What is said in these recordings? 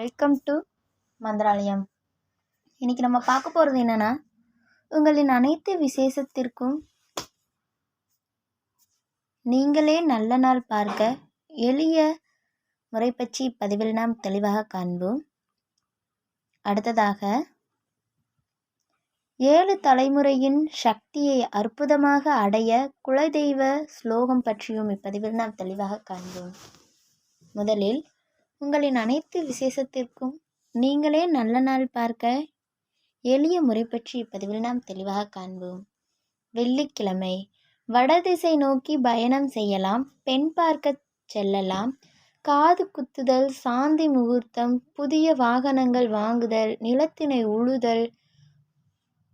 Welcome to Mantralayam. இன்றைக்கி நம்ம பார்க்க போகிறது என்னன்னா உங்களின் அனைத்து விசேஷத்திற்கும் நீங்களே நல்ல நாள் பார்க்க எளிய முறை பற்றி இப்பதிவில் நாம் தெளிவாக காண்போம். அடுத்ததாக ஏழு தலைமுறையின் சக்தியை அற்புதமாக அடைய குலதெய்வ ஸ்லோகம் பற்றியும் இப்பதிவில் நாம் தெளிவாக காண்போம். முதலில் உங்களின் அனைத்து விசேஷத்திற்கும் நீங்களே நல்ல நாள் பார்க்க எளிய முறை பற்றி இப்பதிவில் நாம் தெளிவாக காண்போம். வெள்ளிக்கிழமை வடதிசை நோக்கி பயணம் செய்யலாம் பெண் பார்க்க செல்லலாம். காது குத்துதல் சாந்தி முகூர்த்தம் புதிய வாகனங்கள் வாங்குதல் நிலத்தினை உழுதல்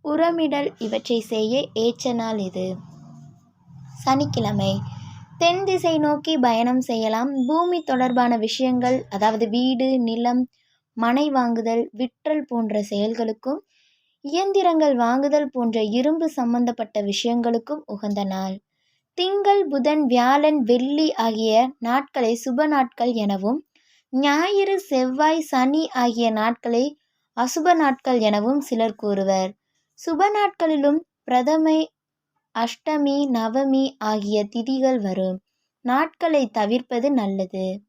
உரமிடல் இவற்றை செய்ய ஏற்ற நாள் இது. சனிக்கிழமை தென் திசை நோக்கி பயணம் செய்யலாம். பூமி தொடர்பான விஷயங்கள் அதாவது வீடு நிலம் மனை வாங்குதல் விற்றல் போன்ற செயல்களுக்கும் இயந்திரங்கள் வாங்குதல் போன்ற இரும்பு சம்பந்தப்பட்ட விஷயங்களுக்கும் உகந்த நாள். திங்கள் புதன் வியாழன் வெள்ளி ஆகிய நாட்களை சுப நாட்கள் எனவும் ஞாயிறு செவ்வாய் சனி ஆகிய நாட்களை அசுப நாட்கள் எனவும் சிலர் கூறுவர். சுப நாட்களிலும் பிரதமை அஷ்டமி நவமி ஆகிய திதிகள் வரும். நாட்களை தவிர்ப்பது நல்லது.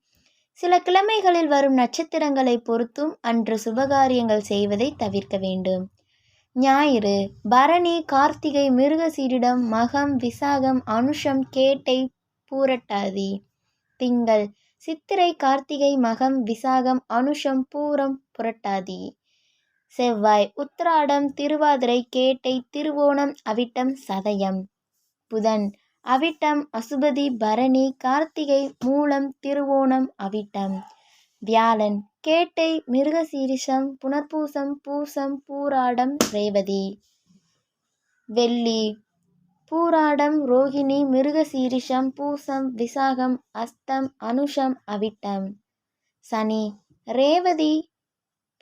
சில கிழமைகளில் வரும் நட்சத்திரங்களை பொறுத்தும் அன்று சுபகாரியங்கள் செய்வதை தவிர்க்க வேண்டும். ஞாயிறு பரணி கார்த்திகை மிருகசீரிடம் மகம் விசாகம் அனுஷம் கேட்டை பூரட்டாதி. திங்கள் சித்திரை கார்த்திகை மகம் விசாகம் அனுஷம் பூரம் புரட்டாதி. செவ்வாய் உத்திராடம் திருவாதிரை கேட்டை திருவோணம் அவிட்டம் சதயம். புதன் அவிட்டம் அசுபதி பரணி கார்த்திகை மூலம் திருவோணம் அவிட்டம். வியாழன் கேட்டை மிருகசீரிஷம் புனர்பூசம் பூசம் பூராடம் ரேவதி. வெள்ளி பூராடம் ரோகிணி மிருகசீரிஷம் பூசம் விசாகம் அஸ்தம் அனுஷம் அவிட்டம். சனி ரேவதி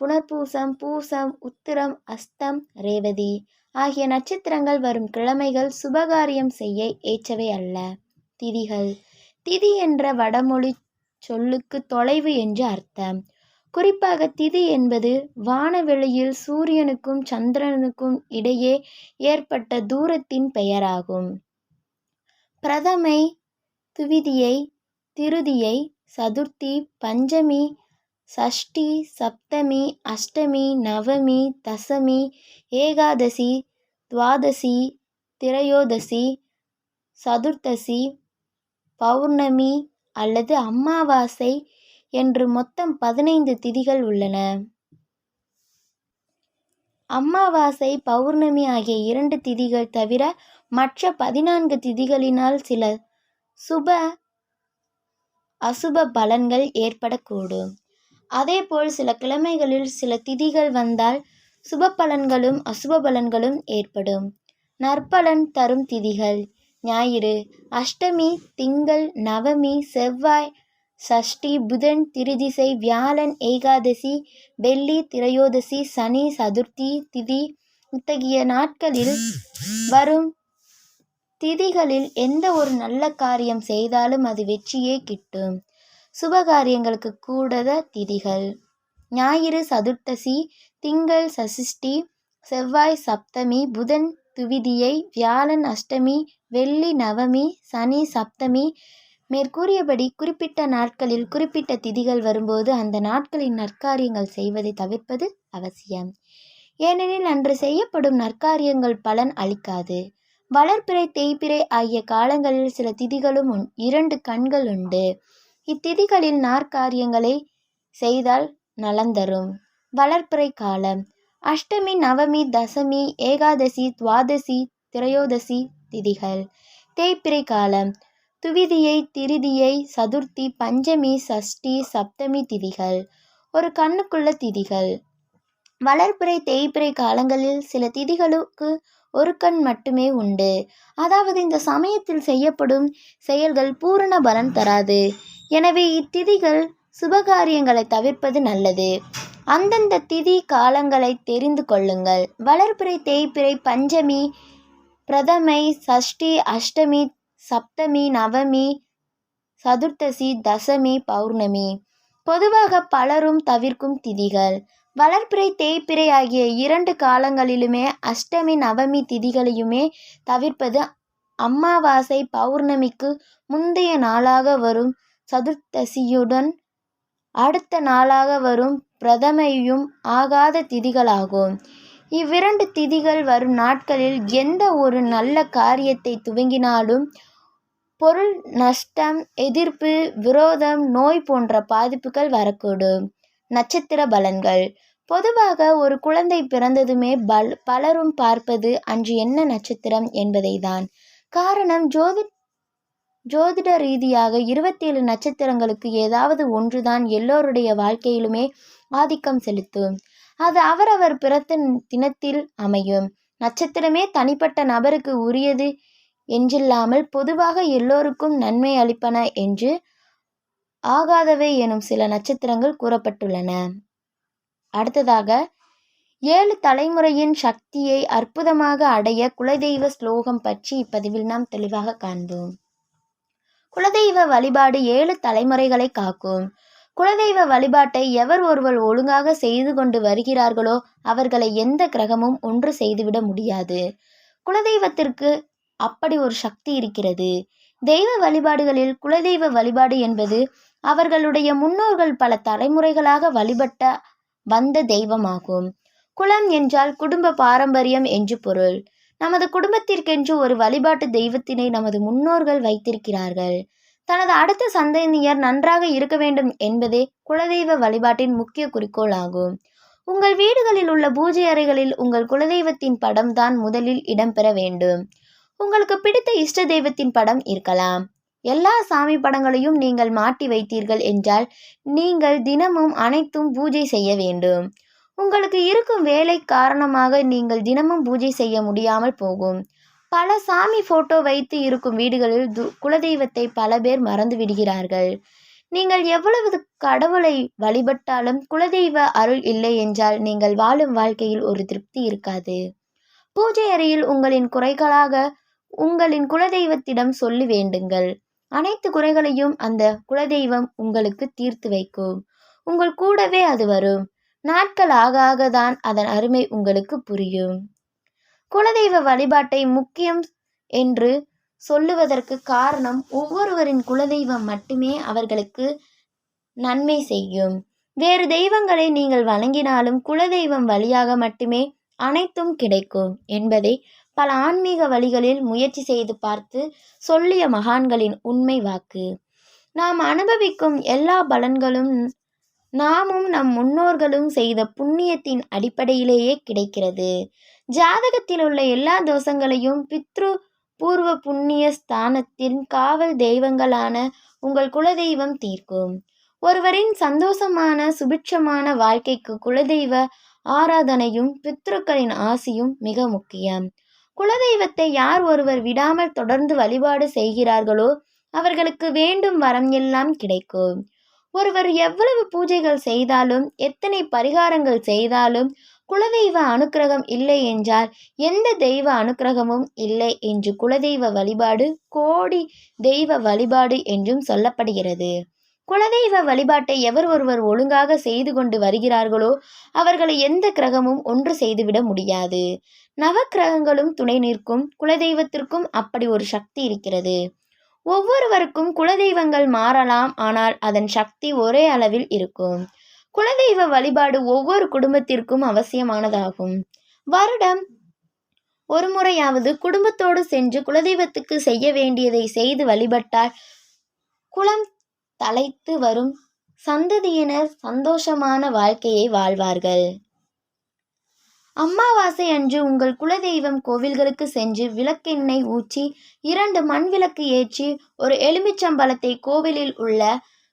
புனர்பூசம் பூசம் உத்திரம் அஸ்தம் ரேவதி ஆகிய நட்சத்திரங்கள் வரும் கிழமைகள் சுபகாரியம் செய்ய ஏற்றவை அல்ல. திதிகள். திதி என்ற வடமொழி சொல்லுக்கு தொலைவு என்று அர்த்தம். குறிப்பாக திதி என்பது வானவெளியில் சூரியனுக்கும் சந்திரனுக்கும் இடையே ஏற்பட்ட தூரத்தின் பெயராகும். பிரதமை துவிதியை திருதியை சதுர்த்தி பஞ்சமி சஷ்டி சப்தமி அஷ்டமி நவமி தசமி ஏகாதசி துவாதசி திரையோதசி சதுர்த்தசி பௌர்ணமி அல்லது அமாவாசை என்று மொத்தம் பதினைந்து திதிகள் உள்ளன. அமாவாசை பௌர்ணமி ஆகிய இரண்டு திதிகள் தவிர மற்ற பதினான்கு திதிகளினால் சில சுப அசுப பலன்கள் ஏற்படக்கூடும். அதேபோல் சில கிழமைகளில் சில திதிகள் வந்தால் சுப பலன்களும் அசுப பலன்களும் ஏற்படும். நற்பலன் தரும் திதிகள். ஞாயிறு அஷ்டமி திங்கள் நவமி செவ்வாய் சஷ்டி புதன் திருதிசை வியாழன் ஏகாதசி வெள்ளி திரையோதசி சனி சதுர்த்தி திதி இத்தகைய நாட்களில் வரும் திதிகளில் எந்த ஒரு நல்ல காரியம் செய்தாலும் அது வெற்றியே கிட்டும். சுபகாரியங்களுக்கு கூடத திதிகள். ஞாயிறு சதுர்த்தசி திங்கள் சசிஷ்டி செவ்வாய் சப்தமி புதன் துவிதியை வியாழன் அஷ்டமி வெள்ளி நவமி சனி சப்தமி மேற்கூறியபடி குறிப்பிட்ட நாட்களில் குறிப்பிட்ட திதிகள் வரும்போது அந்த நாட்களின் நற்காரியங்கள் செய்வதை தவிர்ப்பது அவசியம். ஏனெனில் அன்று செய்யப்படும் நற்காரியங்கள் பலன் அளிக்காது. வளர்ப்பிறை தேய்பிறை ஆகிய காலங்களில் சில திதிகளும் இரண்டு கண்கள் உண்டு. இத்திதிகளில் நாற்காரியங்களை செய்தால் நலந்தரும். வளர்ப்பிறை காலம். அஷ்டமி நவமி தசமி ஏகாதசி துவாதசி திரையோதசி திதிகள். தேய்பிறை காலம். துவிதியை திருதியை சதுர்த்தி பஞ்சமி சஷ்டி சப்தமி திதிகள். ஒரு கண்ணுக்குள்ள திதிகள். வளர்ப்பிறை தேய்பிறை காலங்களில் சில திதிகளுக்கு ஒரு கண் மட்டுமே உண்டு. அதாவது இந்த சமயத்தில் செய்யப்படும் செயல்கள் பூரண பலன் தராது. எனவே இத்திதிகள் சுபகாரியங்களை தவிர்ப்பது நல்லது. அந்தந்த திதி காலங்களை தெரிந்து கொள்ளுங்கள். வளர்பிறை தேய்பிறை பஞ்சமி பிரதமை சஷ்டி அஷ்டமி சப்தமி நவமி சதுர்த்தசி தசமி பௌர்ணமி. பொதுவாக பலரும் தவிர்க்கும் திதிகள். வளர்ப்பிறை தேய்ப்பிறை ஆகிய இரண்டு காலங்களிலுமே அஷ்டமி நவமி திதிகளையுமே தவிர்ப்பது அமாவாசை பௌர்ணமிக்கு முந்தைய நாளாக வரும் சதுர்த்தசியுடன் அடுத்த நாளாக வரும் பிரதமையும் ஆகாத திதிகளாகும். இவ்விரண்டு திதிகள் வரும் நாட்களில் எந்த ஒரு நல்ல காரியத்தை துவங்கினாலும் பொருள் நஷ்டம் எதிர்ப்பு விரோதம் நோய் போன்ற பாதிப்புகள் வரக்கூடும். நட்சத்திர பலன்கள். பொதுவாக ஒரு குழந்தை பிறந்ததுமே பல் பலரும் பார்ப்பது அன்று என்ன நட்சத்திரம் என்பதை தான் காரணம் ஜோதி ஜோதிட ரீதியாக இருபத்தேழு நட்சத்திரங்களுக்கு ஏதாவது ஒன்றுதான் எல்லோருடைய வாழ்க்கையிலுமே ஆதிக்கம் செலுத்தும். அது அவரவர் பிறத்த தினத்தில் அமையும். நட்சத்திரமே தனிப்பட்ட நபருக்கு உரியது என்றில்லாமல் பொதுவாக எல்லோருக்கும் நன்மை அளிப்பன என்று ஆகாதவை எனும் சில நட்சத்திரங்கள் கூறப்பட்டுள்ளன. அடுத்ததாக ஏழு தலைமுறையின் சக்தியை அற்புதமாக அடைய குலதெய்வ ஸ்லோகம் பற்றி இப்பதிவில் நாம் தெளிவாக காண்போம். குலதெய்வ வழிபாடு ஏழு தலைமுறைகளை காக்கும். குலதெய்வ வழிபாட்டை எவர் ஒருவர் ஒழுங்காக செய்து கொண்டு வருகிறார்களோ அவர்களை எந்த கிரகமும் ஒன்று செய்துவிட முடியாது. குலதெய்வத்திற்கு அப்படி ஒரு சக்தி இருக்கிறது. தெய்வ வழிபாடுகளில் குலதெய்வ வழிபாடு என்பது அவர்களுடைய முன்னோர்கள் பல தலைமுறைகளாக வழிபட்ட வந்த தெய்வமாகும். குலம் என்றால் குடும்ப பாரம்பரியம் என்று பொருள். நமது குடும்பத்திற்கென்று ஒரு வழிபாட்டு தெய்வத்தினை நமது முன்னோர்கள் வைத்திருக்கிறார்கள். தனது அடுத்த சந்ததியினர் நன்றாக இருக்க வேண்டும் என்பதே குலதெய்வ வழிபாட்டின் முக்கிய குறிக்கோள் ஆகும். உங்கள் வீடுகளில் உள்ள பூஜை அறைகளில் உங்கள் குலதெய்வத்தின் படம் தான் முதலில் இடம்பெற வேண்டும். உங்களுக்கு பிடித்த இஷ்ட தெய்வத்தின் படம் இருக்கலாம். எல்லா சாமி படங்களையும் நீங்கள் மாட்டி வைத்தீர்கள் என்றால் நீங்கள் தினமும் அனைத்தும் பூஜை செய்ய வேண்டும். உங்களுக்கு இருக்கும் வேலை காரணமாக நீங்கள் தினமும் பூஜை செய்ய முடியாமல் போகும். பல சாமி போட்டோ வைத்து இருக்கும் வீடுகளில் து குலதெய்வத்தை பல பேர் மறந்து விடுகிறார்கள். நீங்கள் எவ்வளவு கடவுளை வழிபட்டாலும் குலதெய்வ அருள் இல்லை என்றால் நீங்கள் வாழும் வாழ்க்கையில் ஒரு திருப்தி இருக்காது. பூஜை அறையில் உங்களின் குறைகளாக உங்களின் குலதெய்வத்திடம் சொல்லி வேண்டுங்கள். அனைத்து குறைகளையும் அந்த குலதெய்வம் உங்களுக்கு தீர்த்து வைக்கும். உங்கள் கூடவே அது வரும். நாட்கள் ஆக ஆக தான் அதன் அருமை உங்களுக்கு புரியும். குலதெய்வ வழிபாட்டை முக்கியம் என்று சொல்லுவதற்கு காரணம் ஒவ்வொருவரின் குலதெய்வம் மட்டுமே அவர்களுக்கு நன்மை செய்யும். வேறு தெய்வங்களை நீங்கள் வணங்கினாலும் குலதெய்வம் வழியாக மட்டுமே அனைத்தும் கிடைக்கும் என்பதை பல ஆன்மீக வழிகளில் முயற்சி செய்து பார்த்து சொல்லிய மகான்களின் உண்மை வாக்கு. நாம் அனுபவிக்கும் எல்லா பலன்களும் நாமும் நம் முன்னோர்களும் செய்த புண்ணியத்தின் அடிப்படையிலேயே கிடைக்கிறது. ஜாதகத்தில் உள்ள எல்லா தோஷங்களையும் பித்ரு பூர்வ புண்ணிய ஸ்தானத்தின் காவல் தெய்வங்களான உங்கள் குலதெய்வம் தீர்க்கும். ஒருவரின் சந்தோஷமான சுபிட்சமான வாழ்க்கைக்கு குலதெய்வ ஆராதனையும் பித்ருக்களின் ஆசியும் மிக முக்கியம். குலதெய்வத்தை யார் ஒருவர் விடாமல் தொடர்ந்து வழிபாடு செய்கிறார்களோ அவர்களுக்கு வேண்டும் வரம் எல்லாம் கிடைக்கும். ஒருவர் எவ்வளவு பூஜைகள் செய்தாலும் எத்தனை பரிகாரங்கள் செய்தாலும் குலதெய்வ அனுக்கிரகம் இல்லை என்றால் எந்த தெய்வ அனுக்கிரகமும் இல்லை என்று குலதெய்வ வழிபாடு கோடி தெய்வ வழிபாடு என்றும் சொல்லப்படுகிறது. குலதெய்வ வழிபாட்டை எவர் ஒருவர் ஒழுங்காக செய்து கொண்டு வருகிறார்களோ அவர்களை எந்த கிரகமும் ஒன்று செய்துவிட முடியாது. நவக்கிரகங்களும் துணை நிற்கும் குலதெய்வத்திற்கும் அப்படி ஒரு சக்தி இருக்கிறது. ஒவ்வொருவருக்கும் குலதெய்வங்கள் மாறலாம் ஆனால் அதன் சக்தி ஒரே அளவில் இருக்கும். குலதெய்வ வழிபாடு ஒவ்வொரு குடும்பத்திற்கும் அவசியமானதாகும். வருடம் ஒரு முறையாவது குடும்பத்தோடு சென்று குலதெய்வத்துக்கு செய்ய வேண்டியதை செய்து வழிபட்டால் குலம் தலைத்து வரும் சந்ததியினர் சந்தோஷமான வாழ்க்கையை வாழ்வார்கள். அமாவாசை அன்று உங்கள் குலதெய்வம் கோவில்களுக்கு சென்று விளக்கெண்ணெய் ஊற்றி இரண்டு மண் விளக்கு ஏற்றி ஒரு எலுமிச்சம்பழத்தை கோவிலில் உள்ள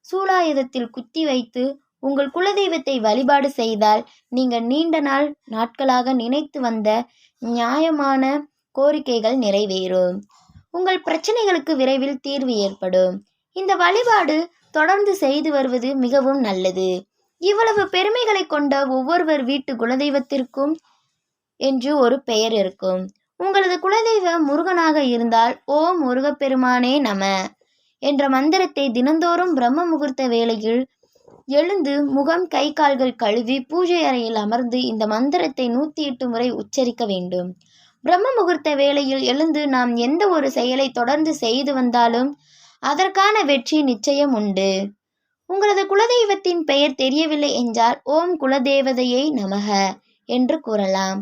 சூலாயுதத்தில் குத்தி வைத்து உங்கள் குலதெய்வத்தை வழிபாடு செய்தால் நீங்கள் நீண்ட நாள் நாட்களாக நினைத்து வந்த நியாயமான கோரிக்கைகள் நிறைவேறும். உங்கள் பிரச்சனைகளுக்கு விரைவில் தீர்வு ஏற்படும். இந்த வழிபாடு தொடர்ந்து செய்து வருவது மிகவும் நல்லது. இவ்வளவு பெருமைகளை கொண்ட ஒவ்வொருவர் வீட்டு குலதெய்வத்திற்கும் என்று ஒரு பெயர் இருக்கும். உங்களது குலதெய்வம் முருகனாக இருந்தால் ஓ முருகப்பெருமானே நம என்ற மந்திரத்தை தினந்தோறும் பிரம்ம முகூர்த்த வேளையில் எழுந்து முகம் கை கால்கள் கழுவி பூஜை அறையில் அமர்ந்து இந்த மந்திரத்தை நூற்றி எட்டு முறை உச்சரிக்க வேண்டும். பிரம்ம முகூர்த்த வேளையில் எழுந்து நாம் எந்த ஒரு செயலை தொடர்ந்து செய்து வந்தாலும் அதற்கான வெற்றி நிச்சயம் உண்டு. உங்களது குலதெய்வத்தின் பெயர் தெரியவில்லை என்றால் ஓம் குலதேவதையை நமக என்று கூறலாம்.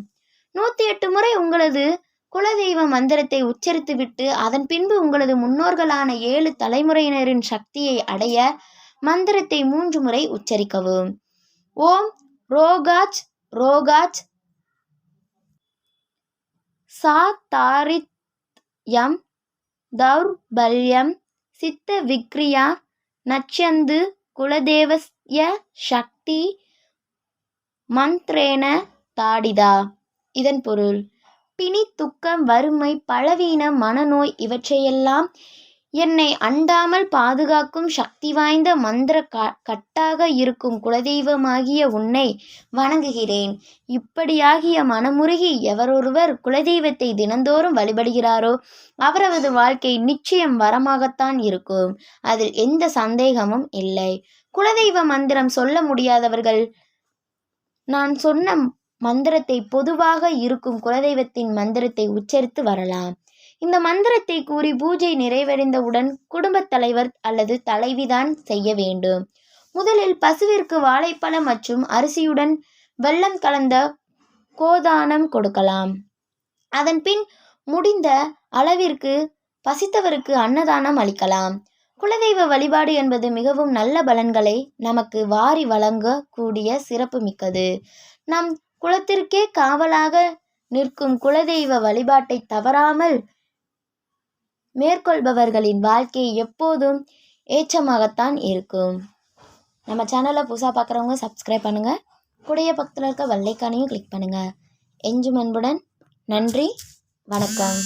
நூற்றி எட்டு முறை உங்களது குலதெய்வ மந்திரத்தை உச்சரித்துவிட்டு அதன் பின்பு உங்களது முன்னோர்களான ஏழு தலைமுறையினரின் சக்தியை அடைய மந்திரத்தை மூன்று முறை உச்சரிக்கவும். ஓம் ரோகாஜ் ரோகாஜ் சா தாரித் யம் தௌர்பல்யம் சித்த விக்ரியா நச்சந்து குலதேவஸ்ய சக்தி மந்த்ரேன தாடிதா. இதன் பொருள். பிணி துக்கம் வறுமை பலவீனம் மனநோய் இவற்றையெல்லாம் என்னை அண்டாமல் பாதுகாக்கும் சக்தி வாய்ந்த மந்திர க கட்டாக இருக்கும் குலதெய்வமாகிய உன்னை வணங்குகிறேன். இப்படியாகிய மனமுருகி எவரொருவர் குலதெய்வத்தை தினந்தோறும் வழிபடுகிறாரோ அவரது வாழ்க்கை நிச்சயம் வரமாகத்தான் இருக்கும். அதில் எந்த சந்தேகமும் இல்லை. குலதெய்வ மந்திரம் சொல்ல முடியாதவர்கள் நான் சொன்ன மந்திரத்தை பொதுவாக இருக்கும் குலதெய்வத்தின் மந்திரத்தை உச்சரித்து வரலாம். இந்த மந்திரத்தை கூறி பூஜை நிறைவடைந்தவுடன் குடும்பத் தலைவர் அல்லது தலைவிதான் செய்ய வேண்டும். முதலில் பசுவிற்கு வாழைப்பழம் மற்றும் அரிசியுடன் வெள்ளம் கலந்த கோதானம் கொடுக்கலாம். அதன் பின் முடிந்த அளவிற்கு பசித்தவருக்கு அன்னதானம் அளிக்கலாம். குலதெய்வ வழிபாடு என்பது மிகவும் நல்ல பலன்களை நமக்கு வாரி வழங்கக்கூடிய சிறப்பு மிக்கது. நம் குலத்திற்கே காவலாக நிற்கும் குலதெய்வ வழிபாட்டை தவறாமல் மேற்கொள்பவர்களின் வாழ்க்கை எப்போதும் ஏச்சமாகத்தான் இருக்கும். நம்ம சேனலை புதுசாக பார்க்குறவங்க சப்ஸ்கிரைப் பண்ணுங்கள் குடைய பக்கத்தில் இருக்க வெள்ளைக்கானையும் கிளிக் பண்ணுங்கள் எஞ்சும் அன்புடன் நன்றி வணக்கம்.